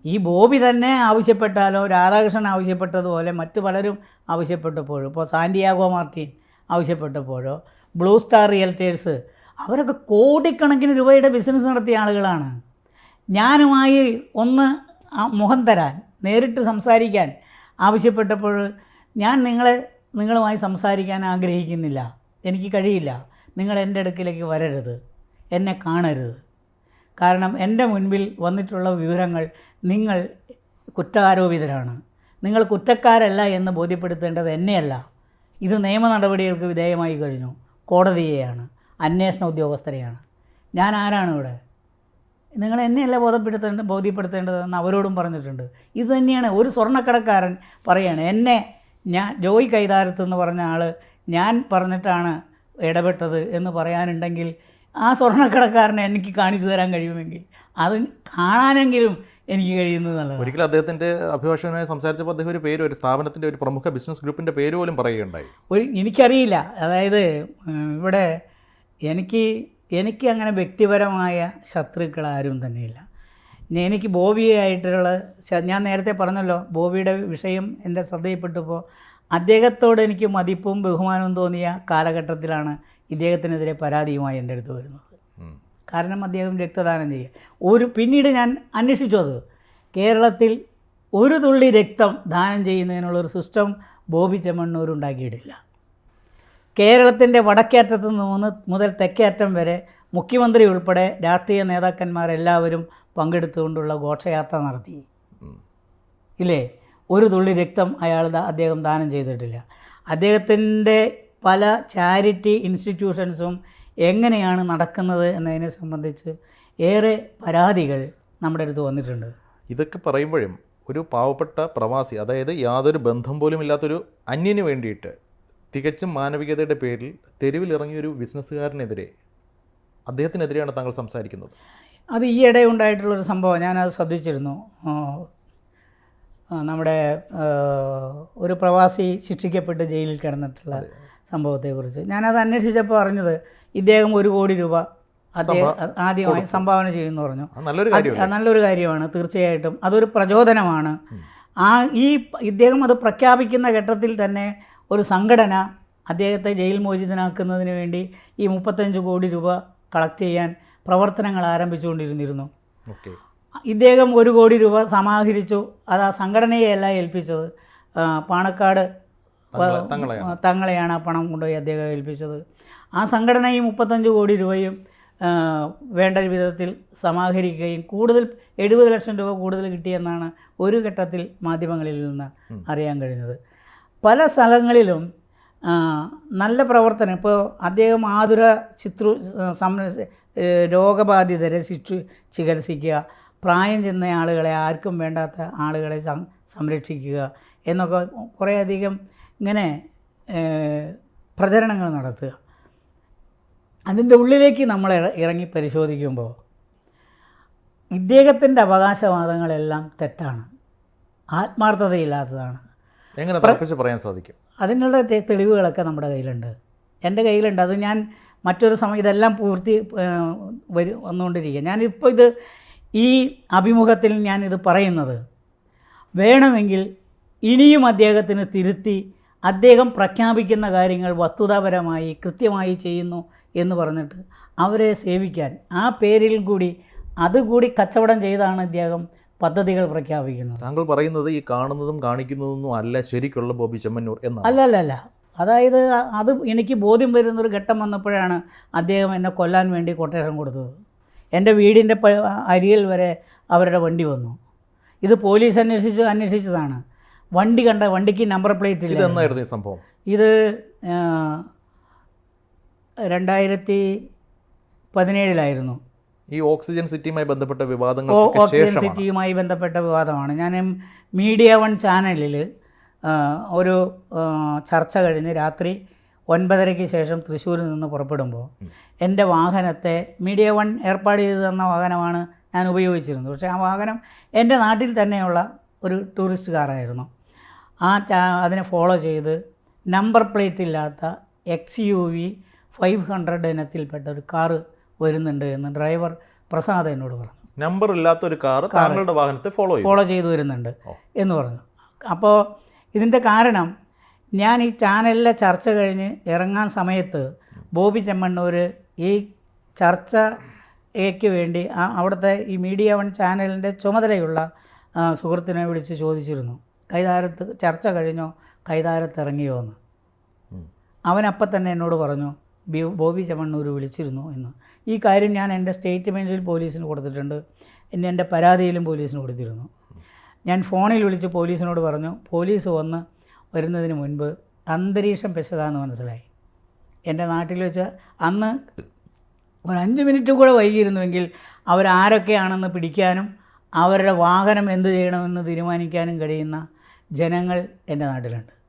ഈ ബോബി തന്നെ ആവശ്യപ്പെട്ടാലോ രാധാകൃഷ്ണൻ ആവശ്യപ്പെട്ടതുപോലെ മറ്റു പലരും ആവശ്യപ്പെട്ടപ്പോഴും ഇപ്പോൾ സാന്റിയാഗോ മാർട്ടിൻ ആവശ്യപ്പെട്ടപ്പോഴോ ബ്ലൂ സ്റ്റാർ റിയൽറ്റേഴ്സ് അവരൊക്കെ കോടിക്കണക്കിന് രൂപയുടെ ബിസിനസ് നടത്തിയ ആളുകളാണ്. ഞാനുമായി ഒന്ന് മുഖം തരാൻ നേരിട്ട് സംസാരിക്കാൻ ആവശ്യപ്പെട്ടപ്പോൾ ഞാൻ നിങ്ങളെ നിങ്ങളുമായി സംസാരിക്കാൻ ആഗ്രഹിക്കുന്നില്ല. എനിക്ക് കഴിയില്ല. നിങ്ങൾ എന്റെ അടുക്കിലേക്ക് വരരുത്. എന്നെ കാണരുത്. കാരണം എന്റെ മുൻപിൽ വന്നിട്ടുള്ള വിവരങ്ങൾ നിങ്ങൾ കുറ്റാരോപിതരാണ്. നിങ്ങൾ കുറ്റക്കാരല്ല എന്ന് ബോധ്യപ്പെടുത്തേണ്ടത് എന്നെയല്ല. ഇത് നിയമ നടപടികൾക്ക് വിധേയമായി കഴിഞ്ഞു. കോടതിയെയാണ്. അന്വേഷണ ഉദ്യോഗസ്ഥരെയാണ്. ഞാൻ ആരാണ് ഇവിടെ? നിങ്ങൾ എന്നെയല്ല ബോധപ്പെടുത്തേണ്ട ബോധ്യപ്പെടുത്തേണ്ടതെന്ന് അവരോടും പറഞ്ഞിട്ടുണ്ട്. ഇത് തന്നെയാണ് ഒരു സ്വർണക്കടക്കാരൻ പറയാണ്. എന്നെ ഞാൻ ജോയി കൈതാരത്ത് എന്ന് പറഞ്ഞ ആൾ ഞാൻ പറഞ്ഞിട്ടാണ് ഇടപെട്ടത് എന്ന് പറയാനുണ്ടെങ്കിൽ ആ സ്വർണക്കടക്കാരനെ എനിക്ക് കാണിച്ചു തരാൻ കഴിയുമെങ്കിൽ അത് കാണാനെങ്കിലും എനിക്ക് കഴിയുന്നത് ഒരിക്കലും അദ്ദേഹത്തിന്റെ അഭിഭാഷകനായി സംസാരിച്ചപ്പോൾ അദ്ദേഹം ഒരു പേര് ഒരു സ്ഥാപനത്തിന്റെ ഒരു പ്രമുഖ ബിസിനസ് ഗ്രൂപ്പിന്റെ പേര് പോലും പറയുകയുണ്ടായി. ഒരു എനിക്കറിയില്ല. അതായത് ഇവിടെ എനിക്ക് എനിക്ക് അങ്ങനെ വ്യക്തിപരമായ ശത്രുക്കൾ ആരും തന്നെയില്ല. എനിക്ക് ബോബിയായിട്ടുള്ള ഞാൻ നേരത്തെ പറഞ്ഞല്ലോ ബോബിയുടെ വിഷയം എന്റെ ശ്രദ്ധയിൽപ്പെട്ടപ്പോൾ അദ്ദേഹത്തോട് എനിക്ക് മതിപ്പും ബഹുമാനവും തോന്നിയ കാലഘട്ടത്തിലാണ് ഇദ്ദേഹത്തിനെതിരെ പരാതിയുമായി എന്റെ അടുത്ത് വരുന്നത്. കാരണം അദ്ദേഹം രക്തദാനം ചെയ്യുക ഒരു പിന്നീട് ഞാൻ അന്വേഷിച്ചു അത്. കേരളത്തിൽ ഒരു തുള്ളി രക്തം ദാനം ചെയ്യുന്നതിനുള്ളൊരു സിസ്റ്റം ബോബി ചെമ്മണ്ണൂർ ഉണ്ടാക്കിയിട്ടില്ല. കേരളത്തിന്റെ വടക്കേറ്റത്ത് നിന്ന് മുതൽ മുതൽ തെക്കേറ്റം വരെ മുഖ്യമന്ത്രി ഉൾപ്പെടെ രാഷ്ട്രീയ നേതാക്കന്മാരെല്ലാവരും പങ്കെടുത്തുകൊണ്ടുള്ള ഘോഷയാത്ര നടത്തി. ഇല്ലേ? ഒരു തുള്ളി രക്തം അയാൾ അദ്ദേഹം ദാനം ചെയ്തിട്ടില്ല. അദ്ദേഹത്തിന്റെ പല ചാരിറ്റി ഇൻസ്റ്റിറ്റ്യൂഷൻസും എങ്ങനെയാണ് നടക്കുന്നത് എന്നതിനെ സംബന്ധിച്ച് ഏറെ പരാതികൾ നമ്മുടെ അടുത്ത് വന്നിട്ടുണ്ട്. ഇതൊക്കെ പറയുമ്പോഴും ഒരു പാവപ്പെട്ട പ്രവാസി അതായത് യാതൊരു ബന്ധം പോലും ഇല്ലാത്തൊരു അന്യന് വേണ്ടിയിട്ട് തികച്ചും മാനവികതയുടെ പേരിൽ തെരുവിലിറങ്ങിയ ഒരു ബിസിനസ്സുകാരനെതിരെ അദ്ദേഹത്തിനെതിരെയാണ് താങ്കൾ സംസാരിക്കുന്നത്. അത് ഈയിടെ ഉണ്ടായിട്ടുള്ളൊരു സംഭവം. ഞാനത് ശ്രദ്ധിച്ചിരുന്നു. ആ, ആ, നമ്മുടെ ഒരു പ്രവാസി ശിക്ഷിക്കപ്പെട്ട് ജയിലിൽ കിടന്നിട്ടുള്ള സംഭവത്തെക്കുറിച്ച്. ഞാനത് അന്വേഷിച്ചപ്പോൾ അറിഞ്ഞത് ഇദ്ദേഹം ഒരു കോടി രൂപ അദ്ദേഹം ആദ്യമായി സംഭാവന ചെയ്യുമെന്ന് പറഞ്ഞു. നല്ലൊരു കാര്യമാണ് തീർച്ചയായിട്ടും. അതൊരു പ്രചോദനമാണ്. ആ ഈ ഇദ്ദേഹം അത് പ്രഖ്യാപിക്കുന്ന ഘട്ടത്തിൽ തന്നെ ഒരു സംഘടന അദ്ദേഹത്തെ ജയിൽ മോചിതനാക്കുന്നതിന് വേണ്ടി ഈ മുപ്പത്തഞ്ച് കോടി രൂപ കളക്ട് ചെയ്യാൻ പ്രവർത്തനങ്ങൾ ആരംഭിച്ചുകൊണ്ടിരുന്നിരുന്നു. ഇദ്ദേഹം ഒരു കോടി രൂപ സമാഹരിച്ചു. അത് ആ സംഘടനയെയല്ല ഏൽപ്പിച്ചത്. പാണക്കാട് തങ്ങളെയാണ്. ആ, പണം കൊണ്ടുപോയി അദ്ദേഹം ഏൽപ്പിച്ചത്. ആ സംഘടന ഈ മുപ്പത്തഞ്ച് കോടി രൂപയും വേണ്ട വിധത്തിൽ സമാഹരിക്കുകയും കൂടുതൽ എഴുപത് ലക്ഷം രൂപ കൂടുതൽ കിട്ടിയെന്നാണ് ഒരു ഘട്ടത്തിൽ മാധ്യമങ്ങളിൽ നിന്ന് അറിയാൻ കഴിഞ്ഞത്. പല സ്ഥലങ്ങളിലും നല്ല പ്രവർത്തനം. ഇപ്പോൾ അദ്ദേഹം ആതുര ചിത്രു സംര ഏ, രോഗബാധിതരെ ശിക്ഷു ചികിത്സിക്കുക. പ്രായം ചെന്ന ആളുകളെ ആർക്കും വേണ്ടാത്ത ആളുകളെ സം- സംരക്ഷിക്കുക എന്നൊക്കെ കുറേയധികം ഇങ്ങനെ പ്രചരണങ്ങൾ നടത്തുക. അതിന്റെ ഉള്ളിലേക്ക് നമ്മൾ ഇറങ്ങി പരിശോധിക്കുമ്പോൾ ഇദ്ദേഹത്തിന്റെ അവകാശവാദങ്ങളെല്ലാം തെറ്റാണ്. ആത്മാർത്ഥതയില്ലാത്തതാണ്. എങ്ങനെ പറയാൻ സാധിക്കും? അതിനുള്ള തെളിവുകളൊക്കെ നമ്മുടെ കയ്യിലുണ്ട്. എന്റെ കയ്യിലുണ്ട്. അത് ഞാൻ മറ്റൊരു സമയം ഇതെല്ലാം പൂർത്തി വരു വന്നുകൊണ്ടിരിക്കുക ഞാനിപ്പോൾ ഇത് ഈ അഭിമുഖത്തിൽ ഞാൻ ഇത് പറയുന്നത് വേണമെങ്കിൽ ഇനിയും അദ്ദേഹത്തിന് തിരുത്തി അദ്ദേഹം പ്രഖ്യാപിക്കുന്ന കാര്യങ്ങൾ വസ്തുതാപരമായി കൃത്യമായി ചെയ്യുന്നു എന്ന് പറഞ്ഞിട്ട് അവരെ സേവിക്കാൻ ആ പേരിൽ കൂടി അതുകൂടി കച്ചവടം ചെയ്താണ് അദ്ദേഹം പദ്ധതികൾ പ്രഖ്യാപിക്കുന്നത്. താങ്കൾ പറയുന്നത് ഈ കാണുന്നതും കാണിക്കുന്നതൊന്നും അല്ല ശരിക്കുള്ള ബോബി ചെമ്മന്നൂർ എന്നാണ്. അല്ല അല്ല അല്ല അതായത് അത് എനിക്ക് ബോധ്യം വരുന്നൊരു ഘട്ടം വന്നപ്പോഴാണ് അദ്ദേഹം എന്നെ കൊല്ലാൻ വേണ്ടി കൊട്ടേഷൻ കൊടുത്തത്. എന്റെ വീടിന്റെ പ അരികിൽ വരെ അവരുടെ വണ്ടി വന്നു. ഇത് പോലീസ് അന്വേഷിച്ച് അന്വേഷിച്ചതാണ്. വണ്ടി കണ്ട വണ്ടിക്ക് നമ്പർ പ്ലേറ്റ് ഇല്ല എന്നായിരുന്നു ഈ സംഭവം? ഇത് രണ്ടായിരത്തി പതിനേഴിലായിരുന്നു. ഈ ഓക്സിജൻ സിറ്റിയുമായി ബന്ധപ്പെട്ട വിവാദങ്ങൾ ഓക്സിജൻ സിറ്റിയുമായി ബന്ധപ്പെട്ട വിവാദമാണ്. ഞാൻ മീഡിയ വൺ ചാനലിൽ ഒരു ചർച്ച കഴിഞ്ഞ് രാത്രി ഒൻപതരയ്ക്ക് ശേഷം തൃശ്ശൂരിൽ നിന്ന് പുറപ്പെടുമ്പോൾ എന്റെ വാഹനത്തെ മീഡിയ വൺ ഏർപ്പാട് ചെയ്ത് തന്ന വാഹനമാണ് ഞാൻ ഉപയോഗിച്ചിരുന്നത്. പക്ഷേ ആ വാഹനം എന്റെ നാട്ടിൽ തന്നെയുള്ള ഒരു ടൂറിസ്റ്റ് കാറായിരുന്നു. ആ ചാ അതിനെ ഫോളോ ചെയ്ത് നമ്പർ പ്ലേറ്റ് ഇല്ലാത്ത X U V five hundred ഇനത്തിൽപ്പെട്ട ഒരു കാറ് വരുന്നുണ്ട് എന്ന് ഡ്രൈവർ പ്രസാദ് എന്നോട് പറഞ്ഞു. നമ്പർ ഇല്ലാത്ത ഒരു കാർ താങ്കളുടെ വാഹനത്തെ ഫോളോ ഫോളോ ചെയ്തു വരുന്നുണ്ട് എന്ന് പറഞ്ഞു. അപ്പോൾ ഇതിന്റെ കാരണം ഞാൻ ഈ ചാനലിലെ ചർച്ച കഴിഞ്ഞ് ഇറങ്ങാൻ സമയത്ത് ബോബി ചെമ്മണ്ണൂർ ഈ ചർച്ചയ്ക്ക് വേണ്ടി ആ അവിടുത്തെ ഈ മീഡിയ വൺ ചാനലിന്റെ ചുമതലയുള്ള സുഹൃത്തിനെ വിളിച്ച് ചോദിച്ചിരുന്നു. കൈതാരത്ത് ചർച്ച കഴിഞ്ഞോ? കൈതാരത്ത് ഇറങ്ങിയോ എന്ന്. അവനപ്പം തന്നെ എന്നോട് പറഞ്ഞു ബി- ബോബി ചെമ്മണ്ണൂർ വിളിച്ചിരുന്നു എന്ന്. ഈ കാര്യം ഞാൻ എന്റെ സ്റ്റേറ്റ്മെന്റിൽ പോലീസിന് കൊടുത്തിട്ടുണ്ട്. ഇനി എന്റെ പരാതിയിലും പോലീസിന് കൊടുത്തിരുന്നു. ഞാൻ ഫോണിൽ വിളിച്ച് പോലീസിനോട് പറഞ്ഞു പോലീസ് വന്ന് വരുന്നതിന് മുൻപ് അന്തരീക്ഷം പിശകാന്ന് മനസ്സിലായി. എന്റെ നാട്ടിൽ വെച്ച് അന്ന് ഒരു അഞ്ച് മിനിറ്റ് കൂടെ വൈകിയിരുന്നുവെങ്കിൽ അവരാരൊക്കെയാണെന്ന് പിടിക്കാനും അവരുടെ വാഹനം എന്ത് ചെയ്യണമെന്ന് തീരുമാനിക്കാനും കഴിയുന്ന ജനങ്ങൾ എന്റെ നാട്ടിലുണ്ട്.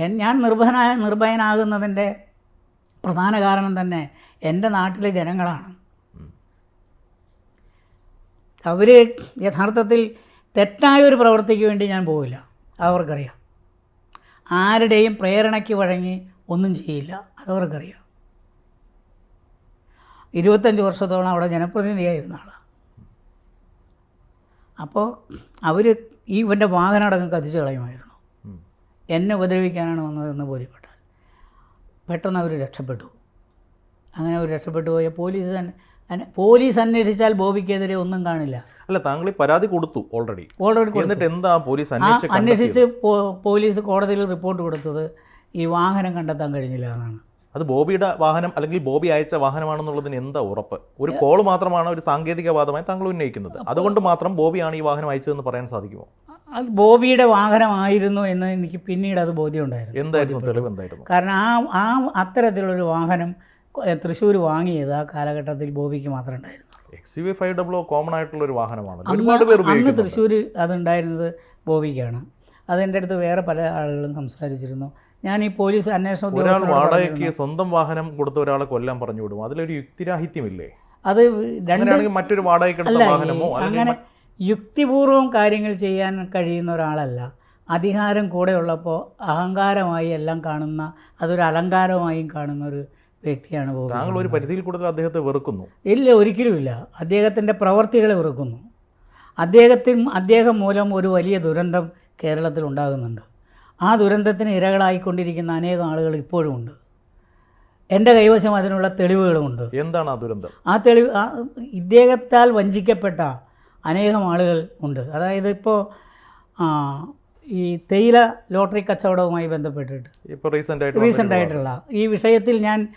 ഞാൻ നിർഭനായ നിർഭയനാകുന്നതിന്റെ പ്രധാന കാരണം തന്നെ എന്റെ നാട്ടിലെ ജനങ്ങളാണ്. അവർ യഥാർത്ഥത്തിൽ തെറ്റായ ഒരു പ്രവൃത്തിക്ക് വേണ്ടി ഞാൻ പോവില്ല. അവർക്കറിയാം. ആരുടെയും പ്രേരണയ്ക്ക് വഴങ്ങി ഒന്നും ചെയ്യില്ല. അതവർക്കറിയാം. ഇരുപത്തഞ്ച് വർഷത്തോളം അവിടെ ജനപ്രതിനിധിയായിരുന്ന ആളാണ് അപ്പോൾ അവർ ഈ ഇവന്റെ വാഹനം അടക്കം കത്തിച്ച് കളയുമായിരുന്നു. എന്നെ ഉപദ്രവിക്കാനാണ് വന്നതെന്ന് ബോധ്യപ്പെട്ടാൽ പെട്ടെന്ന് അവർ രക്ഷപ്പെട്ടു. അങ്ങനെ അവർ രക്ഷപ്പെട്ടു പോയ പോലീസ് പോലീസ് അന്വേഷിച്ചാൽ ബോബിക്കെതിരെ ഒന്നും കാണില്ല. അല്ല താങ്കൾ പരാതി കൊടുത്തു ഓൾറെഡി ഓൾറെഡി എന്നിട്ട് എന്താ പോലീസ് അന്വേഷിച്ച് പോലീസ് കോടതിയിൽ റിപ്പോർട്ട് കൊടുത്തത് ഈ വാഹനം കണ്ടെത്താൻ കഴിഞ്ഞില്ല എന്നാണ്. അത് ബോബിയുടെ വാഹനം അല്ലെങ്കിൽ ബോബി അയച്ച വാഹനമാണെന്നുള്ളതിന് എന്താ ഉറപ്പ്? ഒരു കോൾ മാത്രമാണ് ഒരു സാങ്കേതികവാദമായി താങ്കൾ ഉന്നയിക്കുന്നത്. അതുകൊണ്ട് മാത്രം ബോബിയാണ് ഈ വാഹനം അയച്ചതെന്ന് പറയാൻ സാധിക്കുമോ? അത് ബോബിയുടെ വാഹനമായിരുന്നു എന്ന് എനിക്ക് പിന്നീട് അത് ബോധ്യമുണ്ടായിരുന്നു. എന്തായിരുന്നു തെളിവ് എന്തായിരുന്നു? കാരണം ആ ആ അത്തരത്തിലുള്ളൊരു വാഹനം തൃശ്ശൂർ വാങ്ങിയത് ആ കാലഘട്ടത്തിൽ ബോബിക്ക് മാത്രമേ ഉണ്ടായിരുന്നു X U five W common ആയിട്ടുള്ള ഒരു വാഹനമാണ്. അന്ന് ഒരുപാട് പേർ അന്ന് തൃശ്ശൂർ അതുണ്ടായിരുന്നത് ബോബിക്കാണ്. അതെന്റെ അടുത്ത് വേറെ പല ആളുകളും സംസാരിച്ചിരുന്നു. ഞാൻ ഈ പോലീസ് അന്വേഷണ ഒരാൾ വാടകയ്ക്ക് സ്വന്തം വാഹനം കൊടുത്ത ഒരാളെ കൊല്ലാൻ പറഞ്ഞു വിടും അതിലൊരു യുക്തിരാഹിത്യമില്ലേ? അത് രണ്ടാണെങ്കിൽ മറ്റൊരു വാടകയ്ക്കെടുത്ത വാഹനമോ? അങ്ങനെ യുക്തിപൂർവം കാര്യങ്ങൾ ചെയ്യാൻ കഴിയുന്ന ഒരാളല്ല. അധികാരം കൂടെ ഉള്ളപ്പോൾ അഹങ്കാരമായി എല്ലാം കാണുന്ന അതൊരു അലങ്കാരമായും കാണുന്ന ഒരു വ്യക്തിയാണ് താങ്കൾ ഒരു പരിധിയിൽ കൂടുതൽ അദ്ദേഹത്തെ വെറുക്കുന്നു. ഇല്ല ഒരിക്കലുമില്ല. അദ്ദേഹത്തിന്റെ പ്രവർത്തികളെ വെറുക്കുന്നു. അദ്ദേഹത്തിന് അദ്ദേഹം മൂലം ഒരു വലിയ ദുരന്തം കേരളത്തിൽ ഉണ്ടാകുന്നുണ്ട്. ആ ദുരന്തത്തിന് ഇരകളായിക്കൊണ്ടിരിക്കുന്ന അനേകം ആളുകൾ ഇപ്പോഴും ഉണ്ട്. എന്റെ കൈവശം അതിനുള്ള തെളിവുകളുമുണ്ട്. എന്താണ് ആ ദുരന്തം? ആ തെളിവ് ഇദ്ദേഹത്താൽ വഞ്ചിക്കപ്പെട്ട അനേകം ആളുകൾ ഉണ്ട്. അതായത് ഇപ്പോൾ ഈ തേയില ലോട്ടറി കച്ചവടവുമായി ബന്ധപ്പെട്ടിട്ട് ഇപ്പോൾ റീസെന്റ് ആയിട്ട് റീസെന്റ് ആയിട്ടുള്ള ഈ വിഷയത്തിൽ ഞാൻ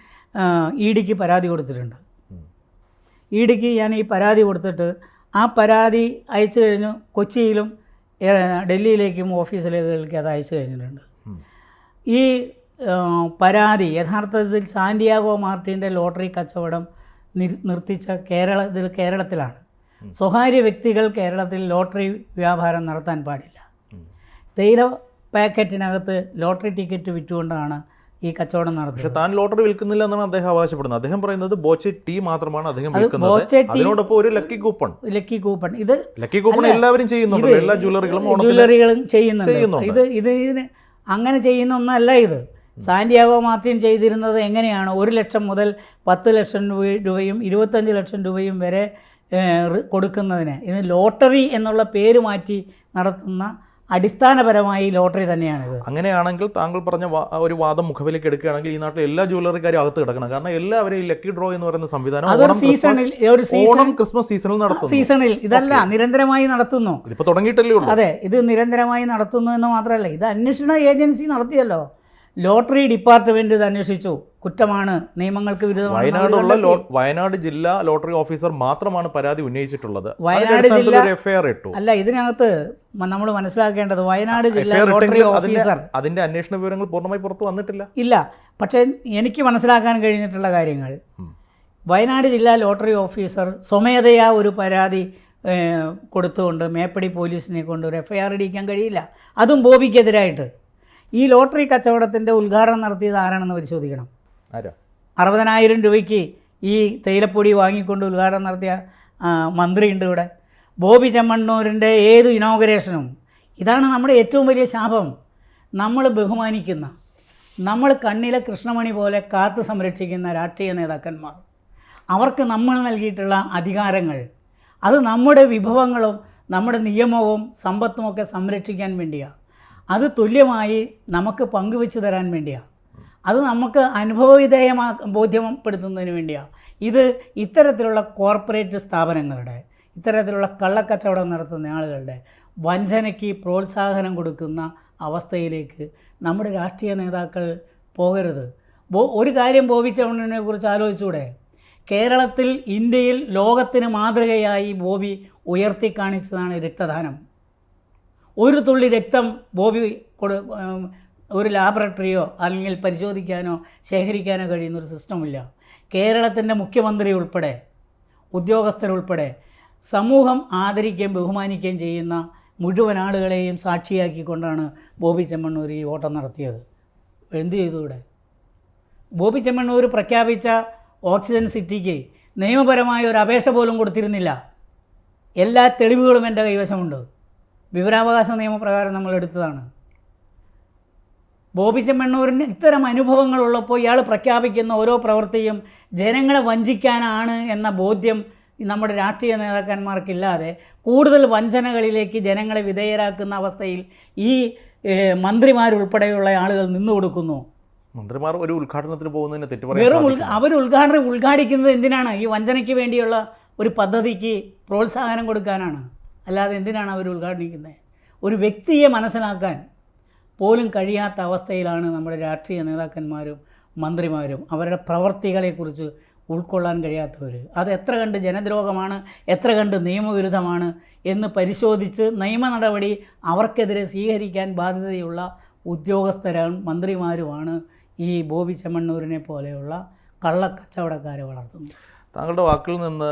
ഇ ഡിക്ക് പരാതി കൊടുത്തിട്ടുണ്ട്. ഇ ഡിക്ക് ഞാൻ ഈ പരാതി കൊടുത്തിട്ട് ആ പരാതി അയച്ചു കഴിഞ്ഞു കൊച്ചിയിലും ഡൽഹിയിലേക്കും ഓഫീസിലേക്ക് അത് അയച്ചു കഴിഞ്ഞിട്ടുണ്ട്. ഈ പരാതി യഥാർത്ഥത്തിൽ സാന്റിയാഗോ മാർട്ടിന്റെ ലോട്ടറി കച്ചവടം നിർ- നിർത്തിച്ച കേരളത്തിൽ കേരളത്തിലാണ്. സ്വകാര്യ വ്യക്തികൾ കേരളത്തിൽ ലോട്ടറി വ്യാപാരം നടത്താൻ പാടില്ല. തേയില പാക്കറ്റിനകത്ത് ലോട്ടറി ടിക്കറ്റ് വിറ്റുകൊണ്ടാണ് ഈ കച്ചവടം നടത്തുന്നത് പക്ഷേ താൻ ലോട്ടറി വിൽക്കുന്നില്ല എന്നാണ് അദ്ദേഹം അവകാശപ്പെടുന്നത് അദ്ദേഹം പറയുന്നത് ബോച്ചെ ടീ മാത്രമാണ് അദ്ദേഹം വിൽക്കുന്നത്. അതിനോടൊപ്പം ഒരു ലക്കി കൂപ്പൺ. Lucky coupon. ഇത് ലക്കി കൂപ്പൺ എല്ലാവരും ചെയ്യുന്നുണ്ട് എല്ലാ ജ്വല്ലറികളും ജ്വല്ലറികളും ചെയ്യുന്നുണ്ട്. ഇത് ഇത് ഇതിന് അങ്ങനെ ചെയ്യുന്ന ഒന്നല്ല ഇത്. സാന്റിയാഗോ മാർട്ടിൻ ചെയ്തിരുന്നത് എങ്ങനെയാണ്? ഒരു ലക്ഷം മുതൽ പത്ത് ലക്ഷം രൂപ- രൂപയും ഇരുപത്തഞ്ച് ലക്ഷം രൂപയും വരെ കൊടുക്കുന്നതിന്. ഇത് ലോട്ടറി എന്നുള്ള പേര് മാറ്റി നടത്തുന്ന അടിസ്ഥാനപരമായി ലോട്ടറി തന്നെയാണിത്. അങ്ങനെയാണെങ്കിൽ താങ്കൾ പറഞ്ഞ ഒരു വാദം മുഖവിലേക്ക് എടുക്കുകയാണെങ്കിൽ ഈ നാട്ടിലെ എല്ലാ ജ്വല്ലറിക്കാരും അകത്ത് കിടക്കണം. കാരണം എല്ലാവരും ഈ ലക്കി ഡ്രോ എന്ന് പറയുന്ന സംവിധാനം അതൊരു സീസണിൽ ഒരു സീസൺ ക്രിസ്മസ് സീസണിൽ നടത്തുന്നു. സീസണിൽ. ഇതല്ല നിരന്തരമായി നടത്തുന്നു. ഇതിപ്പോ തുടങ്ങിയിട്ടല്ലേ ഉള്ളൂ. അതെ ഇത് നിരന്തരമായി നടത്തുന്നു എന്ന് മാത്രമല്ല ഇത് അന്വേഷണ ഏജൻസി നടത്തിയല്ലോ. ലോട്ടറി ഡിപ്പാർട്ട്മെന്റ് ഇത് അന്വേഷിച്ചു. കുറ്റമാണ് നിയമങ്ങൾക്ക് വയനാടുള്ള വയനാട് ജില്ലാ ലോട്ടറി ഓഫീസർ മാത്രമാണ് പരാതി ഉന്നയിച്ചിട്ടുള്ളത്. വയനാട് ജില്ല- എഫ്ഐആർ ഇട്ടു. അല്ല ഇതിനകത്ത് നമ്മൾ മനസ്സിലാക്കേണ്ടത് വയനാട് ജില്ലാ ലോട്ടറി ഓഫീസർ അതിന്റെ അന്വേഷണ വിവരങ്ങൾ പൂർണമായി പുറത്തു വന്നിട്ടില്ല. ഇല്ല പക്ഷേ എനിക്ക് മനസ്സിലാക്കാൻ കഴിഞ്ഞിട്ടുള്ള കാര്യങ്ങൾ. വയനാട് ജില്ലാ ലോട്ടറി ഓഫീസർ സ്വമേധയാ ഒരു പരാതി കൊടുത്തുകൊണ്ട് മേപ്പടി പോലീസിനെ കൊണ്ട് ഒരു എഫ്ഐആർ ഇടിക്കാൻ കഴിയില്ല. അതും ബോബിക്കെതിരായിട്ട്. ഈ ലോട്ടറി കച്ചവടത്തിന്റെ ഉദ്ഘാടനം നടത്തിയത് ആരാണെന്ന് പരിശോധിക്കണം. അറുപതിനായിരം രൂപയ്ക്ക് ഈ തേയിലപ്പൊടി വാങ്ങിക്കൊണ്ട് ഉദ്ഘാടനം നടത്തിയ മന്ത്രിയുണ്ട് ഇവിടെ. ബോബി ചെമ്മണ്ണൂരിന്റെ ഏത് ഇനോഗ്രേഷനും. ഇതാണ് നമ്മുടെ ഏറ്റവും വലിയ ശാപം. നമ്മൾ ബഹുമാനിക്കുന്ന നമ്മൾ കണ്ണിലെ കൃഷ്ണമണി പോലെ കാത്തു സംരക്ഷിക്കുന്ന രാഷ്ട്രീയ നേതാക്കന്മാർ. അവർക്ക് നമ്മൾ നൽകിയിട്ടുള്ള അധികാരങ്ങൾ അത് നമ്മുടെ വിഭവങ്ങളും നമ്മുടെ നിയമവും സമ്പത്തുമൊക്കെ സംരക്ഷിക്കാൻ വേണ്ടിയാണ് അത് തുല്യമായി നമുക്ക് പങ്കുവെച്ച് തരാൻ വേണ്ടിയാണ് അത് നമുക്ക് അനുഭവവിധേയമാ ബോധ്യപ്പെടുത്തുന്നതിന് വേണ്ടിയാണ് ഇത് ഇത്തരത്തിലുള്ള കോർപ്പറേറ്റ് സ്ഥാപനങ്ങളുടെ ഇത്തരത്തിലുള്ള കള്ളക്കച്ചവടം നടത്തുന്ന ആളുകളുടെ വഞ്ചനയ്ക്ക് പ്രോത്സാഹനം കൊടുക്കുന്ന അവസ്ഥയിലേക്ക് നമ്മുടെ രാഷ്ട്രീയ നേതാക്കൾ പോകരുത്. ബോ ഒരു കാര്യം ബോബി ചമ്മണ്ണനെ കുറിച്ച് ആലോചിച്ചൂടെ? കേരളത്തിൽ ഇന്ത്യയിൽ ലോകത്തിന് മാതൃകയായി ബോബി ഉയർത്തി കാണിച്ചതാണ് രക്തദാനം. ഒരു തുള്ളി രക്തം ബോബി കൊടു ഒരു ലാബറട്ടറിയോ അല്ലെങ്കിൽ പരിശോധിക്കാനോ ശേഖരിക്കാനോ കഴിയുന്ന ഒരു സിസ്റ്റമില്ല കേരളത്തിന്റെ മുഖ്യമന്ത്രി ഉൾപ്പെടെ ഉദ്യോഗസ്ഥരുൾപ്പെടെ സമൂഹം ആദരിക്കുകയും ബഹുമാനിക്കുകയും ചെയ്യുന്ന മുഴുവൻ ആളുകളെയും സാക്ഷിയാക്കിക്കൊണ്ടാണ് ബോബി ചെമ്മണ്ണൂർ ഈ ഓട്ടം നടത്തിയത്. എന്ത് ചെയ്തു ഇവിടെ? ബോബി ചെമ്മണ്ണൂർ പ്രഖ്യാപിച്ച ഓക്സിജൻ സിറ്റിക്ക് നിയമപരമായ ഒരു അപേക്ഷ പോലും കൊടുത്തിരുന്നില്ല. എല്ലാ തെളിവുകളും എന്റെ കൈവശമുണ്ട്. വിവരാവകാശ നിയമപ്രകാരം നമ്മൾ എടുത്തതാണ്. ബോബി ചെമ്മണ്ണൂരിന് ഇത്തരം അനുഭവങ്ങളുള്ളപ്പോൾ ഇയാൾ പ്രഖ്യാപിക്കുന്ന ഓരോ പ്രവൃത്തിയും ജനങ്ങളെ വഞ്ചിക്കാനാണ് എന്ന ബോധ്യം നമ്മുടെ രാഷ്ട്രീയ നേതാക്കന്മാർക്കില്ലാതെ കൂടുതൽ വഞ്ചനകളിലേക്ക് ജനങ്ങളെ വിധേയരാക്കുന്ന അവസ്ഥയിൽ ഈ മന്ത്രിമാരുൾപ്പെടെയുള്ള ആളുകൾ നിന്നു കൊടുക്കുന്നു. മന്ത്രിമാർ ഒരു ഉദ്ഘാടനത്തിന് പോകുന്നതിന് തെറ്റ് വെറും അവർ ഉദ്ഘാടനം ഉദ്ഘാടിക്കുന്നത് എന്തിനാണ്? ഈ വഞ്ചനയ്ക്ക് വേണ്ടിയുള്ള ഒരു പദ്ധതിക്ക് പ്രോത്സാഹനം കൊടുക്കാനാണ്. അല്ലാതെ എന്തിനാണ് അവർ ഉദ്ഘാടനിക്കുന്നത്? ഒരു വ്യക്തിയെ മനസ്സിലാക്കാൻ പോലും കഴിയാത്ത അവസ്ഥയിലാണ് നമ്മുടെ രാഷ്ട്രീയ നേതാക്കന്മാരും മന്ത്രിമാരും അവരുടെ പ്രവർത്തികളെക്കുറിച്ച് ഉൾക്കൊള്ളാൻ കഴിയാത്തവർ. അത് എത്ര കണ്ട് ജനദ്രോഹമാണ് എത്ര കണ്ട് നിയമവിരുദ്ധമാണ് എന്ന് പരിശോധിച്ച് നിയമ നടപടി അവർക്കെതിരെ സ്വീകരിക്കാൻ ബാധ്യതയുള്ള ഉദ്യോഗസ്ഥരും മന്ത്രിമാരുമാണ് ഈ ബോബി ചെമ്മണ്ണൂരിനെ പോലെയുള്ള കള്ളക്കച്ചവടക്കാരെ വളർത്തുന്നത്. താങ്കളുടെ വാക്കിൽ നിന്ന്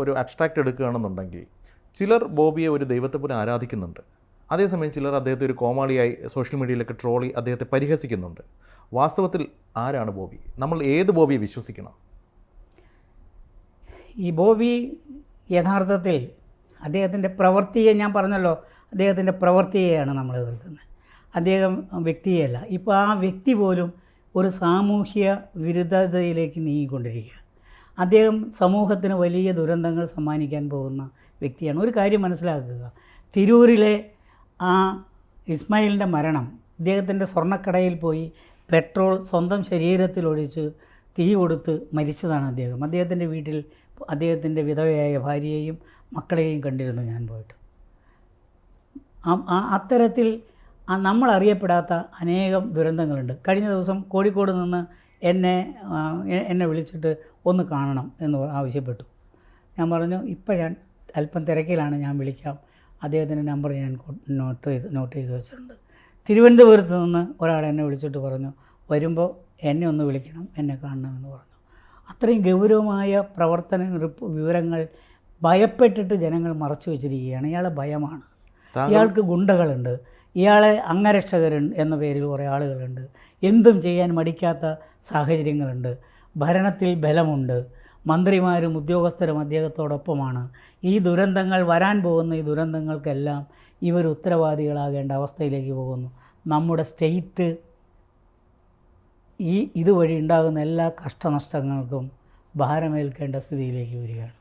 ഒരു അബ്സ്ട്രാക്റ്റ് എടുക്കുകയാണെന്നുണ്ടെങ്കിൽ ചിലർ ബോബിയെ ഒരു ദൈവത്തെ പോലെ ആരാധിക്കുന്നുണ്ട്. അതേസമയം ചിലർ അദ്ദേഹത്തെ ഒരു കോമാളിയായി സോഷ്യൽ മീഡിയയിലൊക്കെ ട്രോളി അദ്ദേഹത്തെ പരിഹസിക്കുന്നുണ്ട്. വാസ്തവത്തിൽ ആരാണ് ബോബി? നമ്മൾ ഏത് ബോബിയെ വിശ്വസിക്കണം? ഈ ബോബി യഥാർത്ഥത്തിൽ അദ്ദേഹത്തിന്റെ പ്രവൃത്തിയെ ഞാൻ പറഞ്ഞല്ലോ അദ്ദേഹത്തിന്റെ പ്രവൃത്തിയെയാണ് നമ്മൾ എതിർക്കുന്നത്. അദ്ദേഹം വ്യക്തിയല്ല. ഇപ്പോൾ ആ വ്യക്തി പോലും ഒരു സാമൂഹ്യ വിരുദ്ധതയിലേക്ക് നീങ്ങിക്കൊണ്ടിരിക്കുക. അദ്ദേഹം സമൂഹത്തിന് വലിയ ദുരന്തങ്ങൾ സമ്മാനിക്കാൻ പോകുന്ന വ്യക്തിയാണ്. ഒരു കാര്യം മനസ്സിലാക്കുക. തിരൂരിലെ ആ ഇസ്മായിലിന്റെ മരണം. ഇദ്ദേഹത്തിന്റെ സ്വർണക്കടയിൽ പോയി പെട്രോൾ സ്വന്തം ശരീരത്തിൽ ഒഴിച്ച് തീ കൊടുത്ത് മരിച്ചതാണ് അദ്ദേഹം. അദ്ദേഹത്തിന്റെ വീട്ടിൽ അദ്ദേഹത്തിന്റെ വിധവയായ ഭാര്യയെയും മക്കളെയും കണ്ടിരുന്നു ഞാൻ പോയിട്ട്. അത്തരത്തിൽ നമ്മൾ അറിയപ്പെടാത്ത അനേകം ദുരന്തങ്ങളുണ്ട്. കഴിഞ്ഞ ദിവസം കോഴിക്കോട് നിന്ന് എന്നെ എന്നെ വിളിച്ചിട്ട് ഒന്ന് കാണണം എന്ന് ആവശ്യപ്പെട്ടു. ഞാൻ പറഞ്ഞു ഇപ്പം ഞാൻ അല്പം തിരക്കിലാണ് ഞാൻ വിളിക്കാം. അദ്ദേഹത്തിന്റെ നമ്പർ ഞാൻ നോട്ട് ചെയ്ത് നോട്ട് ചെയ്ത് വെച്ചിട്ടുണ്ട്. തിരുവനന്തപുരത്ത് നിന്ന് ഒരാൾ എന്നെ വിളിച്ചിട്ട് പറഞ്ഞു വരുമ്പോൾ എന്നെ ഒന്ന് വിളിക്കണം എന്നെ കാണണമെന്ന് പറഞ്ഞു. അത്രയും ഗൗരവമായ പ്രവർത്തന വിവരങ്ങൾ ഭയപ്പെട്ടിട്ട് ജനങ്ങൾ മറച്ചു വെച്ചിരിക്കുകയാണ്. ഇയാളെ ഭയമാണ്. ഇയാൾക്ക് ഗുണ്ടകളുണ്ട്. ഇയാളെ അംഗരക്ഷകരൻ എന്ന പേരിൽ കുറേ ആളുകളുണ്ട്. എന്തും ചെയ്യാൻ മടിക്കാത്ത സാഹചര്യങ്ങളുണ്ട്. ഭരണത്തിൽ ബലമുണ്ട്. മന്ത്രിമാരും ഉദ്യോഗസ്ഥരും അദ്ദേഹത്തോടൊപ്പമാണ്. ഈ ദുരന്തങ്ങൾ വരാൻ പോകുന്ന ഈ ദുരന്തങ്ങൾക്കെല്ലാം ഇവർ ഉത്തരവാദികളാകേണ്ട അവസ്ഥയിലേക്ക് പോകുന്നു. നമ്മുടെ സ്റ്റേറ്റ് ഈ ഇതുവഴി ഉണ്ടാകുന്ന എല്ലാ കഷ്ടനഷ്ടങ്ങൾക്കും ഭാരമേൽക്കേണ്ട സ്ഥിതിയിലേക്ക് വരികയാണ്.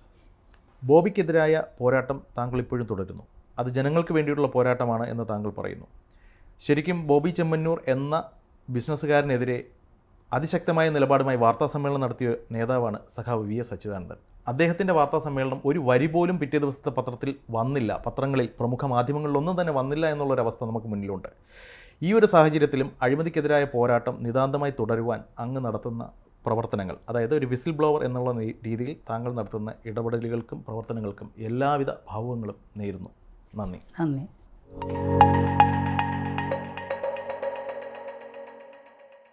ബോബിക്കെതിരായ പോരാട്ടം താങ്കൾ ഇപ്പോഴും തുടരുന്നു. അത് ജനങ്ങൾക്ക് വേണ്ടിയിട്ടുള്ള പോരാട്ടമാണ് എന്ന് താങ്കൾ പറയുന്നു. ശരിക്കും ബോബി ചെമ്മന്നൂർ എന്ന ബിസിനസ്സുകാരനെതിരെ അതിശക്തമായ നിലപാടുമായി വാർത്താ സമ്മേളനം നടത്തിയ നേതാവാണ് സഖാവ് വി എസ് അച്യുതാനന്ദൻ. അദ്ദേഹത്തിന്റെ വാർത്താ സമ്മേളനം ഒരു വരി പോലും പിറ്റേ ദിവസത്തെ പത്രത്തിൽ വന്നില്ല. പത്രങ്ങളിൽ പ്രമുഖ മാധ്യമങ്ങളിലൊന്നും തന്നെ വന്നില്ല എന്നുള്ളൊരവസ്ഥ നമുക്ക് മുന്നിലുണ്ട്. ഈ ഒരു സാഹചര്യത്തിലും അഴിമതിക്കെതിരായ പോരാട്ടം നിതാന്തമായി തുടരുവാൻ അങ്ങ് നടത്തുന്ന പ്രവർത്തനങ്ങൾ അതായത് ഒരു വിസിൽ ബ്ലോവർ എന്നുള്ള രീതിയിൽ താങ്കൾ നടത്തുന്ന ഇടപെടലുകൾക്കും പ്രവർത്തനങ്ങൾക്കും എല്ലാവിധ ഭാവങ്ങളും നേരുന്നു. നന്ദി. നന്ദി.